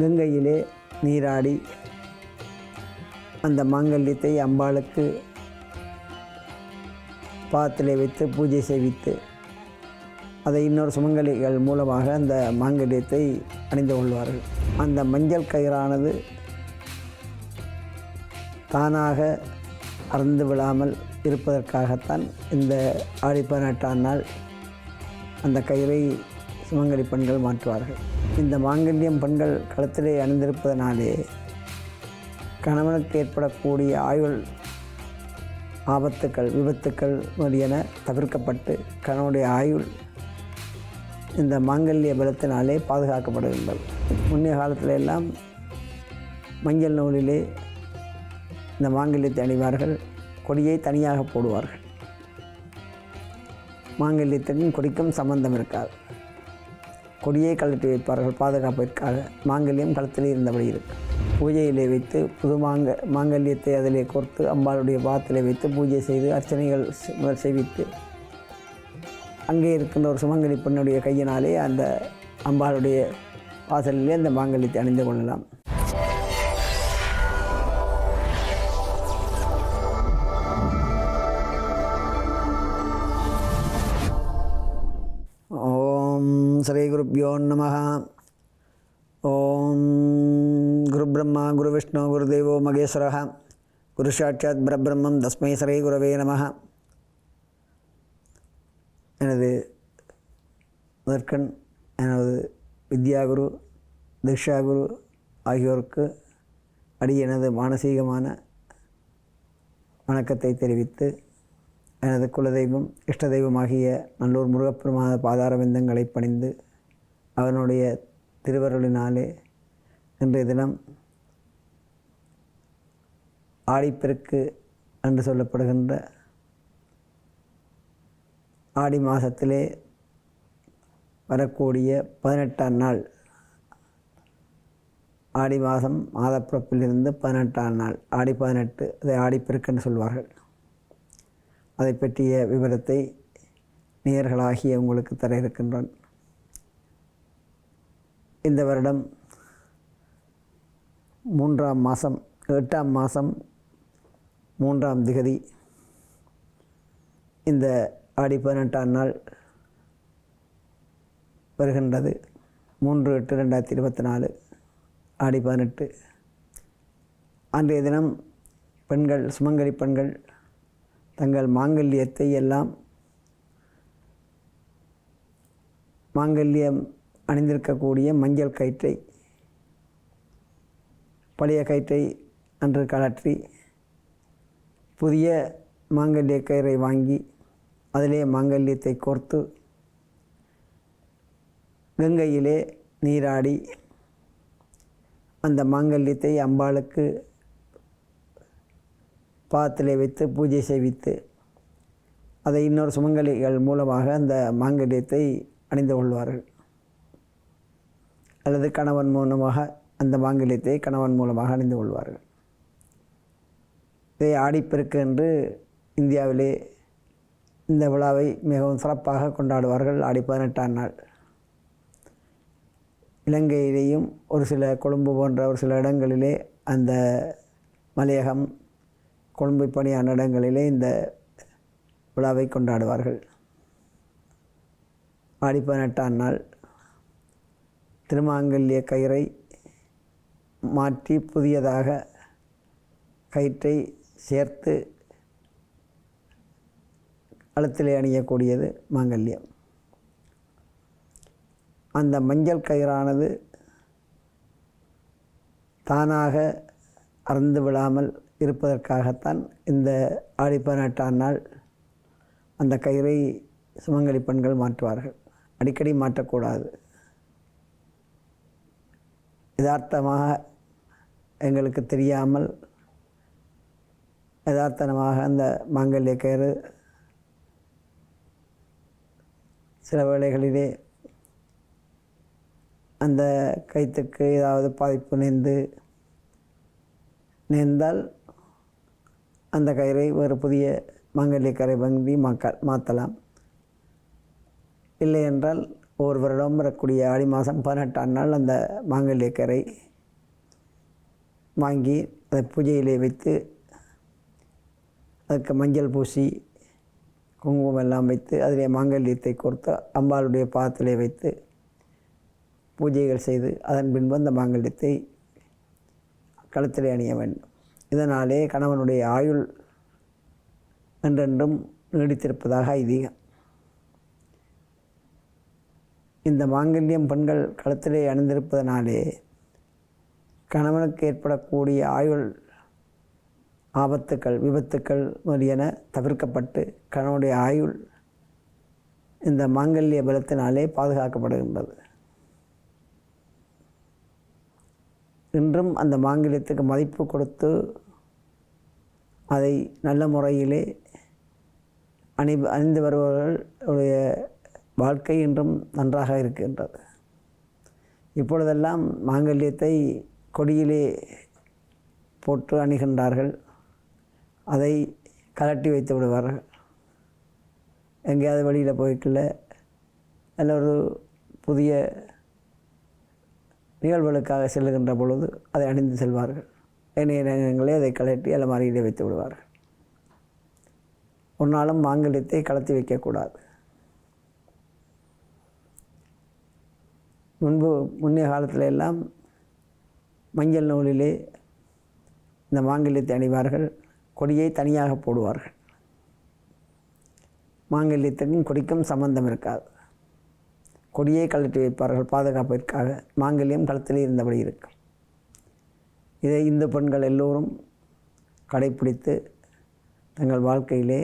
கங்கையிலே நீராடி அந்த மாங்கல்யத்தை அம்பாளுக்கு பாத்திலே வைத்து பூஜை செய்வித்து அதை இன்னொரு சுமங்கலிகள் மூலமாக அந்த மாங்கல்யத்தை அணிந்து கொள்வார்கள். அந்த மஞ்சள் கயிறானது தானாக அறந்து விழாமல் இருப்பதற்காகத்தான் இந்த ஆடி பதினெட்டாம் நாள் அந்த கயிறை சுமங்கலி பெண்கள் மாற்றுவார்கள். இந்த மாங்கல்யம் பெண்கள் களத்திலே அணிந்திருப்பதனாலே கணவனுக்கு ஏற்படக்கூடிய ஆயுள் ஆபத்துக்கள் விபத்துக்கள் முதலியன தவிர்க்கப்பட்டு கணவனுடைய ஆயுள் இந்த மாங்கல்ய பலத்தினாலே பாதுகாக்கப்படுகின்றது. முன்னைய காலத்தில் எல்லாம் மஞ்சள் நூலிலே இந்த மாங்கல்யத்தை அணிவார்கள். கொடியை தனியாக போடுவார்கள். மாங்கல்யத்துக்கும் கொடிக்கும் சம்பந்தம் இருக்காது. கொடியை கழட்டி வைப்பார்கள் பாதுகாப்பிற்காக. மாங்கல்யம் களத்திலே இருந்தபடி இருக்கு. பூஜையிலே வைத்து புது மாங்க மாங்கல்யத்தை அதிலே கோர்த்து அம்பாளுடைய பாத்திலே வைத்து பூஜை செய்து அர்ச்சனைகள் முதல் செய்வித்து அங்கே இருக்கின்ற ஒரு சுமங்கலி பெண்ணுடைய கையினாலே அந்த அம்பாளுடைய வாசலிலே அந்த மாங்கல்யத்தை அணிந்து கொள்ளலாம். குருப்பியோ நம ஓம் குரு பிரம்மா குரு விஷ்ணு குருதேவோ மகேஸ்வர குரு சாட்சாத் பரபிரம்மம் தஸ்மை ஸ்ரீ குரவே நம எனது முதற்கண் எனது வித்யாகுரு தீக்ஷாகுரு ஆகியோருக்கு அடி எனது மானசீகமான வணக்கத்தை தெரிவித்து எனது குலதெய்வம் இஷ்ட தெய்வமாகிய நல்லூர் முருகப்பெருமான பாதாரவிந்தங்களை பணிந்து அவனுடைய திருவருளினாலே இன்றைய தினம் ஆடிப்பெருக்கு என்று சொல்லப்படுகின்ற ஆடி மாதத்திலே வரக்கூடிய பதினெட்டாம் நாள். ஆடி மாதம் மாதப்பிறப்பிலிருந்து பதினெட்டாம் நாள். ஆடி பதினெட்டு அதை ஆடிப்பெருக்குன்னு சொல்வார்கள். அதை பற்றிய விவரத்தை நேயர்களாகிய உங்களுக்கு தர இருக்கின்றோன் இந்த வருடம் மூன்றாம் மாதம் எட்டாம் மாதம் மூன்றாம் திகதி. இந்த ஆடி பதினெட்டாம் நாள் வருகின்றது. மூன்று எட்டு ரெண்டாயிரத்தி இருபத்தி நாலு ஆடி பதினெட்டு அன்றைய தினம் பெண்கள் சுமங்கலி பெண்கள் தங்கள் மாங்கல்யத்தை எல்லாம் மாங்கல்யம் அணிந்திருக்கக்கூடிய மஞ்சள் கயிற்றை பழைய கயிற்றை அன்று கழற்றி புதிய மாங்கல்ய கயிறை வாங்கி அதிலே மாங்கல்யத்தை கோர்த்து கங்கையிலே நீராடி அந்த மாங்கல்யத்தை அம்பாளுக்கு பாத்திலே வைத்து பூஜை செய்வித்து அதை இன்னொரு சுமங்கலிகள் மூலமாக அந்த மாங்கல்யத்தை அணிந்து கொள்வார்கள். அல்லது கணவன் மூலமாக அந்த மாங்கல்யத்தை கணவன் மூலமாக அணிந்து கொள்வார்கள். இதை ஆடிப்பெருக்கு என்று இந்தியாவிலே இந்த விழாவை மிகவும் சிறப்பாக கொண்டாடுவார்கள் ஆடி பதினெட்டாம் நாள். இலங்கையிலேயும் ஒரு சில கொழும்பு போன்ற ஒரு சில இடங்களிலே அந்த மலையகம் கொழும்பு பணியான இடங்களிலே இந்த விழாவை கொண்டாடுவார்கள். ஆடி பதினெட்டாம் நாள் திருமாங்கல்ய கயிறை மாற்றி புதியதாக கயிற்றை சேர்த்து கழுத்திலே அணியக்கூடியது மாங்கல்யம். அந்த மஞ்சள் கயிறானது தானாக அறந்து விழாமல் இருப்பதற்காகத்தான் இந்த ஆடி பதினெட்டாம் நாள் அந்த கயிறை சுமங்கலி பெண்கள் மாற்றுவார்கள். அடிக்கடி மாற்றக்கூடாது. யதார்த்தமாக எங்களுக்கு தெரியாமல் யதார்த்தமாக அந்த மாங்கல்ய கயிறு சில வேளைகளிலே அந்த கைத்துக்கு ஏதாவது பாதிப்பு நேர்ந்து நேர்ந்தால் அந்த கயிறை ஒரு புதிய மாங்கல்ய கரை வங்கி மாக்க மாற்றலாம் இல்லை என்றால் ஒரு வருடம் வரக்கூடிய ஆடி மாதம் பதினெட்டாம் நாள் அந்த மாங்கல்யக்கரை வாங்கி அதை பூஜையிலே வைத்து அதுக்கு மஞ்சள் பூசி குங்குமம் எல்லாம் வைத்து அதிலே மாங்கல்யத்தை கொடுத்து அம்பாளுடைய பாதத்திலே வைத்து பூஜைகள் செய்து அதன் பின்பு அந்த மாங்கல்யத்தை கழுத்திலே அணிய வேண்டும். இதனாலே கணவனுடைய ஆயுள் என்றென்றும் நீடித்திருப்பதாக ஐதீகம். இந்த மாங்கல்யம் பெண்கள் களத்திலே அணிந்திருப்பதனாலே கணவனுக்கு ஏற்படக்கூடிய ஆயுள் ஆபத்துக்கள் விபத்துக்கள் முதலியன தவிர்க்கப்பட்டு கணவனுடைய ஆயுள் இந்த மாங்கல்ய பலத்தினாலே பாதுகாக்கப்படுகின்றது. இன்றும் அந்த மாங்கல்யத்துக்கு மதிப்பு கொடுத்து அதை நல்ல முறையிலே அணி அணிந்து வருபவர்களுடைய வாழ்க்கை இன்றும் நன்றாக இருக்கின்றது. இப்பொழுதெல்லாம் மாங்கல்யத்தை கொடியிலே போட்டு அணிகின்றார்கள். அதை கலட்டி வைத்து விடுவார்கள். எங்கேயாவது வெளியில் போய்க்கல நல்ல ஒரு புதிய நிகழ்வுகளுக்காக செல்லுகின்ற பொழுது அதை அணிந்து செல்வார்கள். ஏனைய நேரங்களே அதை கலட்டி அலமாரியிலே வைத்து விடுவார்கள். ஒரு மாங்கல்யத்தை கலத்தி வைக்கக்கூடாது. முன்பு முன்னைய காலத்தில் எல்லாம் மஞ்சள் நூலிலே இந்த மாங்கல்யத்தை அணிவார்கள். கொடியை தனியாக போடுவார்கள். மாங்கல்யத்துக்கும் கொடிக்கும் சம்பந்தம் இருக்காது. கொடியை கழட்டி வைப்பார்கள் பாதுகாப்பிற்காக. மாங்கல்யம் களத்திலே இருந்தபடி இருக்கும். இதை இந்து பெண்கள் எல்லோரும் கடைப்பிடித்து தங்கள் வாழ்க்கையிலே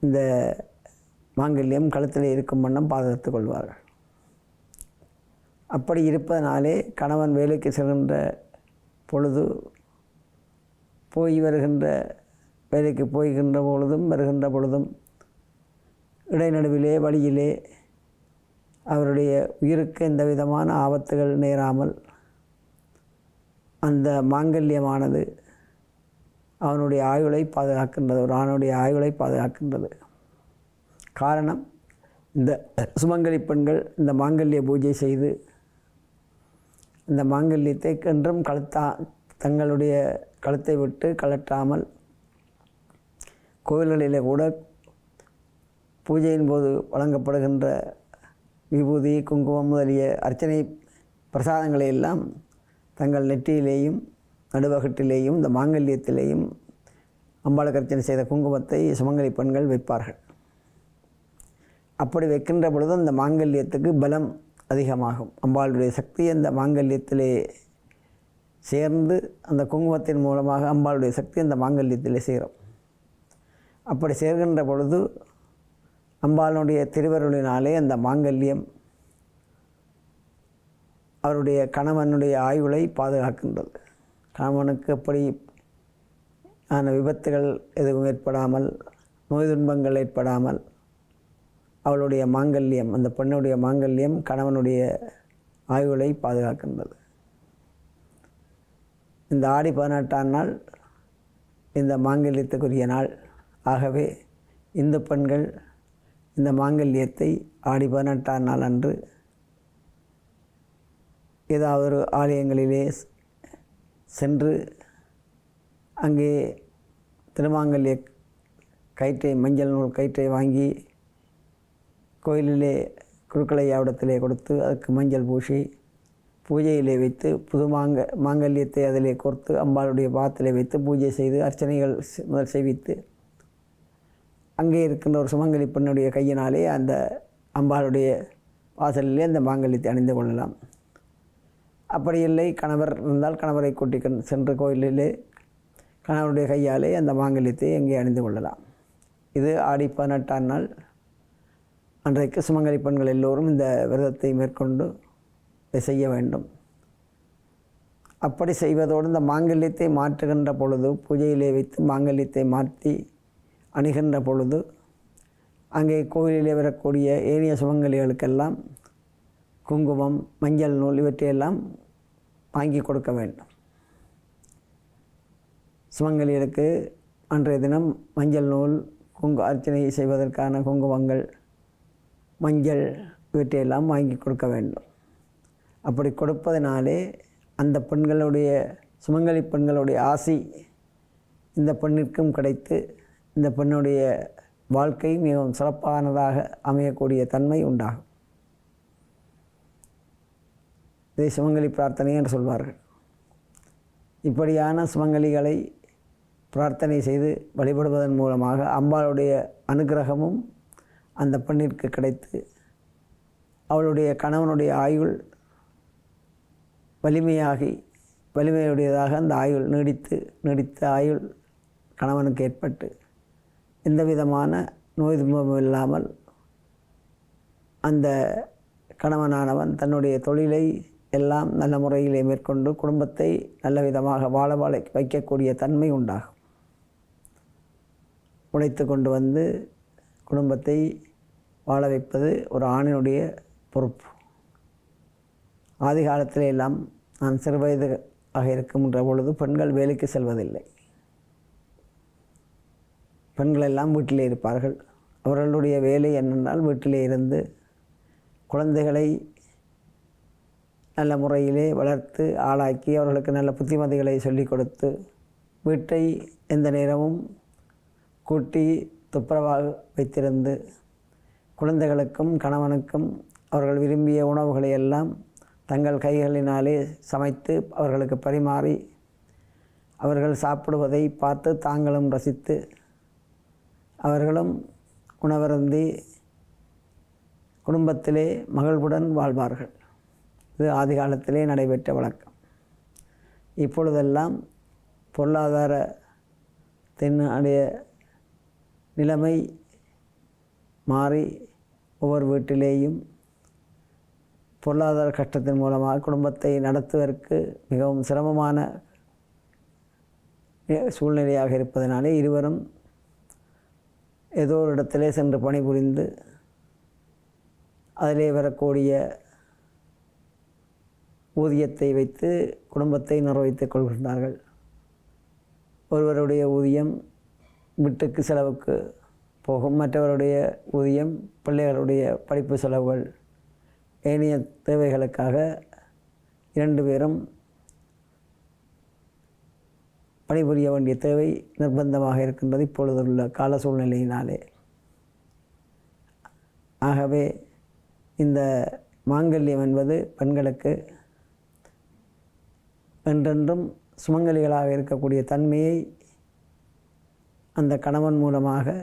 இந்த மாங்கல்யம் கழுத்திலே இருக்கும் வண்ணம் பாதுகாத்து கொள்வார்கள். அப்படி இருப்பதனாலே கணவன் வேலைக்கு செல்கின்ற பொழுது போய் வருகின்ற வேலைக்கு போய்கின்ற பொழுதும் வருகின்ற பொழுதும் இடைநடுவிலே வழியிலே அவருடைய உயிருக்கு எந்த விதமான ஆபத்துகள் நேராமல் அந்த மாங்கல்யமானது அவனுடைய ஆயுளை பாதுகாக்கின்றது ஒரு ஆணுடைய ஆயுளை பாதுகாக்கின்றது. காரணம் இந்த சுமங்கலி பெண்கள் இந்த மாங்கல்ய பூஜை செய்து இந்த மாங்கல்யத்தை என்றும் கழுத்தா தங்களுடைய கழுத்தை விட்டு கழற்றாமல் கோயில்களிலே கூட பூஜையின் போது வழங்கப்படுகின்ற விபூதி குங்குமம் முதலிய அர்ச்சனை பிரசாதங்களை எல்லாம் தங்கள் நெற்றியிலேயும் நடுவகட்டிலேயும் இந்த மாங்கல்யத்திலேயும் அம்பாளுக்கு அர்ச்சனை செய்த குங்குமத்தை சுமங்கலி பெண்கள் வைப்பார்கள். அப்படி வைக்கின்ற பொழுது அந்த மாங்கல்யத்துக்கு பலம் அதிகமாகும். அம்பாளுடைய சக்தி அந்த மாங்கல்யத்திலே சேர்ந்து அந்த குங்குமத்தின் மூலமாக அம்பாளுடைய சக்தி அந்த மாங்கல்யத்திலே சேரும். அப்படி சேர்கின்ற பொழுது அம்பாளுடைய திருவருளினாலே அந்த மாங்கல்யம் அவருடைய கணவனுடைய ஆயுளை பாதுகாக்கின்றது. கணவனுக்கு எப்படி ஆன விபத்துகள் எதுவும் ஏற்படாமல் நோய் துன்பங்கள் ஏற்படாமல் அவளுடைய மாங்கல்யம் அந்த பெண்ணுடைய மாங்கல்யம் கணவனுடைய ஆயுளை பாதுகாக்கின்றது. இந்த ஆடி பதினெட்டாம் நாள் இந்த மாங்கல்யத்துக்குரிய நாள். ஆகவே இந்து பெண்கள் இந்த மாங்கல்யத்தை ஆடி பதினெட்டாம் நாள் அன்று ஏதாவது ஒரு ஆலயங்களிலே சென்று அங்கே திருமாங்கல்ய கயிற்றை மஞ்சள் நூல் கயிற்றை வாங்கி கோயிலிலே குருக்களையாவிடத்திலே கொடுத்து அதுக்கு மஞ்சள் பூசி பூஜையிலே வைத்து புது மாங்க மாங்கல்யத்தை அதிலே கோர்த்து அம்பாளுடைய பாத்திலே வைத்து பூஜை செய்து அர்ச்சனைகள் முதல் செய்வித்து அங்கே இருக்கின்ற ஒரு சுமங்கலி பெண்ணுடைய கையினாலே அந்த அம்பாளுடைய வாசலிலே அந்த மாங்கல்யத்தை அணிந்து கொள்ளலாம். அப்படி இல்லை கணவர் இருந்தால் கணவரை கூட்டி சென்று கோயிலிலே கணவருடைய கையாலே அந்த மாங்கல்யத்தை அங்கே அணிந்து கொள்ளலாம். இது ஆடி பதினெட்டாம் நாள் அன்றைக்கு சுமங்கலி பெண்கள் எல்லோரும் இந்த விரதத்தை மேற்கொண்டு இதை செய்ய வேண்டும். அப்படி செய்வதோடு இந்த மாங்கல்யத்தை மாற்றுகின்ற பொழுது பூஜையிலே வைத்து மாங்கல்யத்தை மாற்றி அணுகின்ற பொழுது அங்கே கோவிலிலே வரக்கூடிய ஏனைய சுமங்கலிகளுக்கெல்லாம் குங்குமம் மஞ்சள் நூல் இவற்றையெல்லாம் வாங்கி கொடுக்க வேண்டும். சுமங்கலிகளுக்கு அன்றைய தினம் மஞ்சள் நூல் குங்கு அர்ச்சனை செய்வதற்கான குங்குமங்கள் மஞ்சள் இவற்றையெல்லாம் வாங்கி கொடுக்க வேண்டும். அப்படி கொடுப்பதனாலே அந்த பெண்களுடைய சுமங்கலி பெண்களுடைய ஆசி இந்த பெண்ணிற்கும் கிடைத்து இந்த பெண்ணுடைய வாழ்க்கை மிகவும் சிறப்பானதாக அமையக்கூடிய தன்மை உண்டாகும். இதை சுமங்கலி பிரார்த்தனை என்று சொல்வார்கள். இப்படியான சுமங்கலிகளை பிரார்த்தனை செய்து வழிபடுவதன் மூலமாக அம்பாளுடைய அனுகிரகமும் அந்த பெண்ணிற்கு கிடைத்து அவளுடைய கணவனுடைய ஆயுள் வலிமையாகி வலிமையுடையதாக அந்த ஆயுள் நீடித்து நீடித்த ஆயுள் கணவனுக்கு ஏற்பட்டு எந்த விதமான நோய் துன்பமும் இல்லாமல் அந்த கணவனானவன் தன்னுடைய தொழிலை எல்லாம் நல்ல முறையிலே மேற்கொண்டு குடும்பத்தை நல்ல விதமாக வாழ வாழ வைக்கக்கூடிய தன்மை உண்டாகும். உழைத்து கொண்டு வந்து குடும்பத்தை வாழ வைப்பது ஒரு ஆணினுடைய பொறுப்பு. ஆதி காலத்திலே எல்லாம் நான் சிறு ஆக இருக்கின்ற பொழுது பெண்கள் வேலைக்கு செல்வதில்லை. பெண்கள் எல்லாம் வீட்டிலே இருப்பார்கள். அவர்களுடைய வேலை என்னென்றால் வீட்டிலே இருந்து குழந்தைகளை நல்ல முறையிலே வளர்த்து ஆளாக்கி அவர்களுக்கு நல்ல புத்திமதிகளை சொல்லிக் கொடுத்து வீட்டை எந்த நேரமும் கூட்டி துப்புரவாக வைத்திருந்து குழந்தைகளுக்கும் கணவனுக்கும் அவர்கள் விரும்பிய உணவுகளை எல்லாம் தங்கள் கைகளினாலே சமைத்து அவர்களுக்கு பரிமாறி அவர்கள் சாப்பிடுவதை பார்த்து தாங்களும் ரசித்து அவர்களும் உணவருந்தி குடும்பத்திலே மகிழ்வுடன் வாழ்வார்கள். இது ஆதி காலத்திலே நடைபெற்ற வழக்கம். இப்பொழுதெல்லாம் பொருளாதார தென்னுடைய நிலைமை மாறி ஒவ்வொரு வீட்டிலேயும் பொருளாதார கஷ்டத்தின் மூலமாக குடும்பத்தை நடத்துவதற்கு மிகவும் சிரமமான சூழ்நிலையாக இருப்பதனாலே இருவரும் ஏதோ ஒரு இடத்திலே சென்று பணிபுரிந்து அதிலே வரக்கூடிய ஊதியத்தை வைத்து குடும்பத்தை நிர்வகித்துக் கொள்கின்றார்கள். ஒருவருடைய ஊதியம் வீட்டுக்கு செலவுக்கு போகும். மற்றவருடைய ஊதியம் பிள்ளைகளுடைய படிப்பு செலவுகள் ஏனைய தேவைகளுக்காக இரண்டு பேரும் பணிபுரிய வேண்டிய தேவை நிர்பந்தமாக இருக்கின்றது இப்பொழுதுள்ள கால சூழ்நிலையினாலே. ஆகவே இந்த மாங்கல்யம் என்பது பெண்களுக்கு என்றென்றும் சுமங்கலிகளாக இருக்கக்கூடிய தன்மையை அந்த கணவன் மூலமாக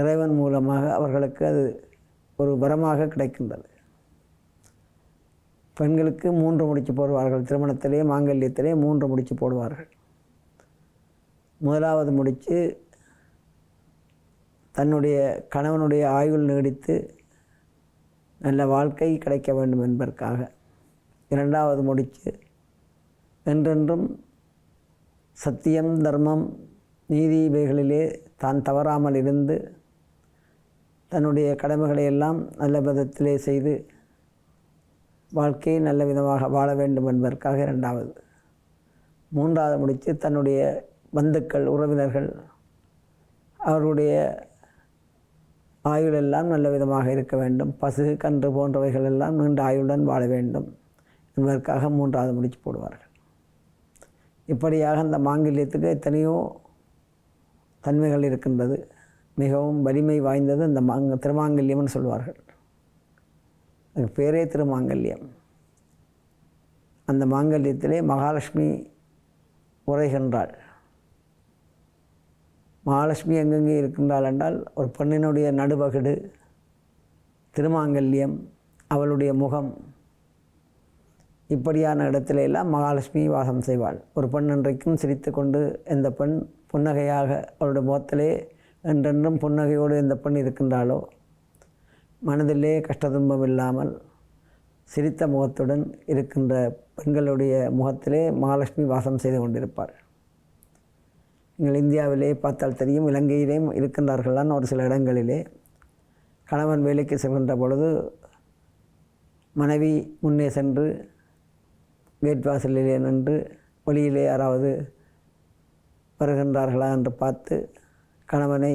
இறைவன் மூலமாக அவர்களுக்கு அது ஒரு வரமாக கிடைக்கின்றது. பெண்களுக்கு மூன்று முடிச்சு போடுவார்கள். திருமணத்திலே மாங்கல்யத்திலே மூன்று முடிச்சு போடுவார்கள். முதலாவது முடித்து தன்னுடைய கணவனுடைய ஆயுள் நீடித்து நல்ல வாழ்க்கை கிடைக்க வேண்டும் என்பதற்காக. இரண்டாவது முடித்து என்றென்றும் சத்தியம் தர்மம் நீதி இவைகளிலே தான் தவறாமல் இருந்து தன்னுடைய கடமைகளை எல்லாம் நல்ல விதத்திலே செய்து வாழ்க்கையை நல்ல விதமாக வாழ வேண்டும் என்பதற்காக இரண்டாவது. மூன்றாவது முடித்து தன்னுடைய பந்துக்கள் உறவினர்கள் அவர்களுடைய ஆயுள் எல்லாம் நல்ல விதமாக இருக்க வேண்டும். பசு கன்று போன்றவைகள் எல்லாம் நீண்ட ஆயுளுடன் வாழ வேண்டும் என்பதற்காக மூன்றாவது முடிச்சு போடுவார்கள். இப்படியாக அந்த மாங்கல்யத்துக்கு எத்தனையோ தன்மைகள் இருக்கின்றது. மிகவும் வலிமை வாய்ந்தது இந்த மாங்க திருமாங்கல்யம்னு சொல்வார்கள். அதுக்கு பேரே திருமாங்கல்யம். அந்த மாங்கல்யத்திலே மகாலட்சுமி உரைகின்றாள் மகாலட்சுமி எங்கெங்கே இருக்கின்றாள் என்றால் ஒரு பெண்ணினுடைய நடுவகடு திருமாங்கல்யம் அவளுடைய முகம். இப்படியான இடத்துல எல்லாம் மகாலட்சுமி வாசம் செய்வாள். ஒரு பெண் அன்றைக்கும் சிரித்து கொண்டு இந்த பெண் புன்னகையாக அவளுடைய முகத்திலே என்றென்றும் புன்னகையோடு இந்த பெண் இருக்கின்றாளோ? மனதிலே கஷ்ட துன்பம் இல்லாமல் சிரித்த முகத்துடன் இருக்கின்ற பெண்களுடைய முகத்திலே மகாலட்சுமி வாசம் செய்து கொண்டிருப்பார் நீங்கள் இந்தியாவிலே பார்த்தால் தெரியும் இலங்கையிலேயும் இருக்கின்றார்கள்தான் ஒரு சில இடங்களிலே. கணவன் வேலைக்கு செல்கின்ற பொழுது மனைவி முன்னே சென்று கேட் வாசலிலே நின்று வழியிலே யாராவது வருகின்றார்களா என்று பார்த்து கணவனை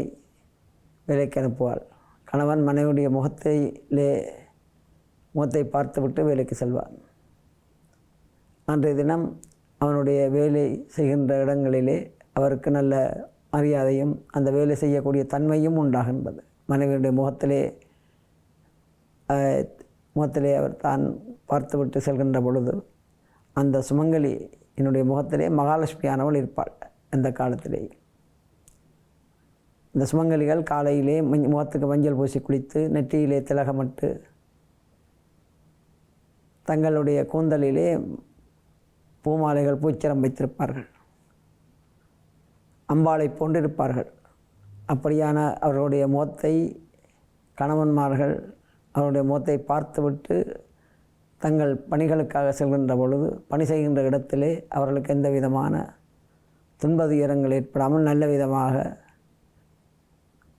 வேலைக்கு அனுப்புவாள். கணவன் மனைவியுடைய முகத்திலே முகத்தை பார்த்துவிட்டு வேலைக்கு செல்வான் அன்றைய தினம் அவனுடைய வேலை செய்கின்ற இடங்களிலே அவருக்கு நல்ல மரியாதையும் அந்த வேலை செய்யக்கூடிய தன்மையும் உண்டாகின்றது. மனைவியுடைய முகத்திலே முகத்திலே அவர் தான் பார்த்துவிட்டு செல்கின்ற பொழுது அந்த சுமங்கலி என்னுடைய முகத்திலே மகாலட்சுமியானவள் இருப்பாள். அந்த காலத்திலே இந்த சுமங்கலிகள் காலையிலே மஞ் முகத்துக்கு மஞ்சள் பூசி குளித்து நெற்றியிலே திலகமிட்டு தங்களுடைய கூந்தலிலே பூமாலைகள் பூச்சரம் வைத்திருப்பார்கள். அம்பாளை போன்றிருப்பார்கள். அப்படியான அவர்களுடைய முகத்தை கணவன்மார்கள் அவருடைய முகத்தை பார்த்துவிட்டு தங்கள் பணிகளுக்காக செல்கின்ற பொழுது பணி செய்கின்ற இடத்திலே அவர்களுக்கு எந்த விதமான துன்பதுயரங்கள் ஏற்படாமல் நல்ல விதமாக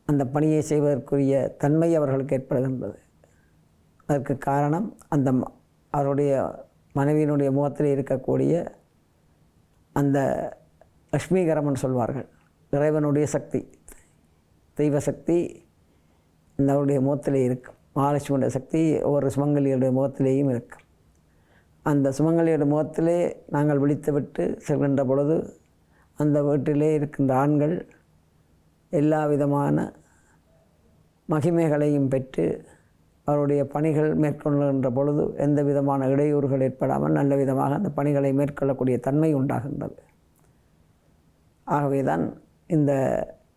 அந்த பணியை செய்வதற்குரிய தன்மை அவர்களுக்கு ஏற்படுகின்றது. அதற்கு காரணம் அந்த ம- அவருடைய மனைவியினுடைய முகத்தில் இருக்கக்கூடிய அந்த லக்ஷ்மீகரமன் சொல்வார்கள். இறைவனுடைய சக்தி தெய்வ சக்தி இந்த அவருடைய முகத்திலே இருக்கும் மகாலட்சுமியுடைய சக்தி ஒவ்வொரு சுமங்கலியுடைய முகத்திலேயும் இருக்கும் அந்த சுமங்கலியுடைய முகத்திலே நாங்கள் விழித்துவிட்டு செல்கின்ற பொழுது அந்த வீட்டிலே இருக்கின்ற ஆண்கள் எல்லா விதமான மகிமைகளையும் பெற்று அவருடைய பணிகள் மேற்கொள்கின்ற பொழுது எந்த விதமான இடையூறுகள் ஏற்படாமல் நல்ல விதமாக அந்த பணிகளை மேற்கொள்ளக்கூடிய தன்மை உண்டாகின்றது. ஆகவே தான் இந்த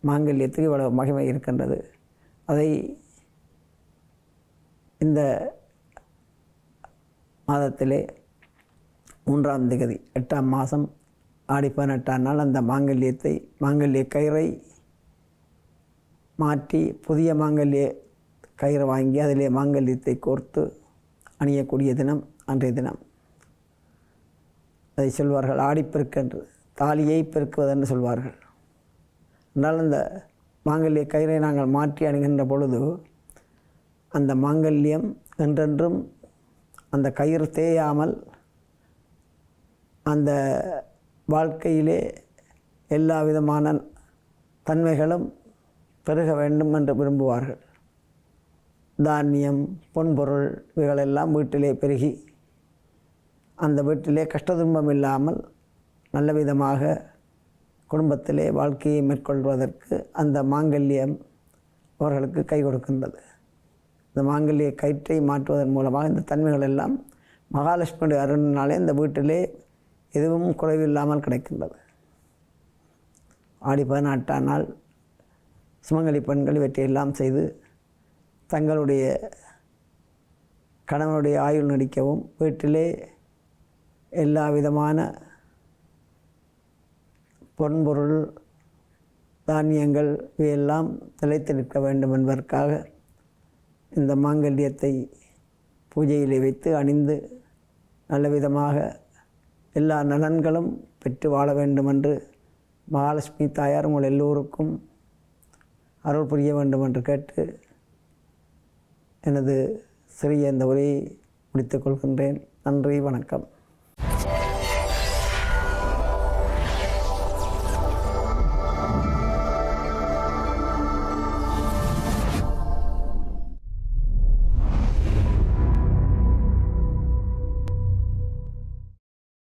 மாங்கல்யத்துக்கு இவ்வளவு மகிமை இருக்கின்றது. அதை இந்த மாதத்திலே மூன்றாம் திகதி எட்டாம் மாதம் ஆடி பதினெட்டாம் நாள் அந்த மாங்கல்யத்தை மாங்கல்ய கயிறை மாற்றி புதிய மாங்கல்ய கயிறு வாங்கி அதிலே மாங்கல்யத்தை கோர்த்து அணியக்கூடிய தினம் அன்றைய தினம். அதை சொல்வார்கள் ஆடிப்பெருக்கு என்று தாலியை பெருக்குவதென்று சொல்வார்கள். என்றால் அந்த மாங்கல்ய கயிறை நாங்கள் மாற்றி அணுகின்ற பொழுது அந்த மாங்கல்யம் என்றென்றும் அந்த கயிறு தேயாமல் அந்த வாழ்க்கையிலே எல்லா விதமான தன்மைகளும் பெருக வேண்டும் என்று விரும்புவார்கள். தானியம் பொன்பொருள் இவைகளெல்லாம் வீட்டிலே பெருகி அந்த வீட்டிலே கஷ்ட துன்பம் இல்லாமல் நல்ல விதமாக குடும்பத்திலே வாழ்க்கையை மேற்கொள்வதற்கு அந்த மாங்கல்யம் அவர்களுக்கு கை கொடுக்கின்றது. இந்த மாங்கல்ய கயிற்றை மாற்றுவதன் மூலமாக இந்த தன்மைகள் எல்லாம் மகாலட்சுமியுடைய அருணினாலே இந்த வீட்டிலே எதுவும் குறைவில்லாமல் கிடைக்கின்றது. ஆடி பதினெட்டாம் நாள் சுமங்கலி பெண்கள் இவற்றையெல்லாம் செய்து தங்களுடைய கணவனுடைய ஆயுள் நடிக்கவும் வீட்டிலே எல்லா விதமான பொன்பொருள் தானியங்கள் இவையெல்லாம் நிலைத்து நிற்க வேண்டும் என்பதற்காக இந்த மாங்கல்யத்தை பூஜையிலே வைத்து அணிந்து நல்ல விதமாக எல்லா நலன்களும் பெற்று வாழ வேண்டும் என்று மகாலட்சுமி தாயார் உங்கள் எல்லோருக்கும் அருள் புரிய வேண்டும் என்று கேட்டு எனது சிறிய இந்த உரையை முடித்துக் கொள்கின்றேன். நன்றி வணக்கம்.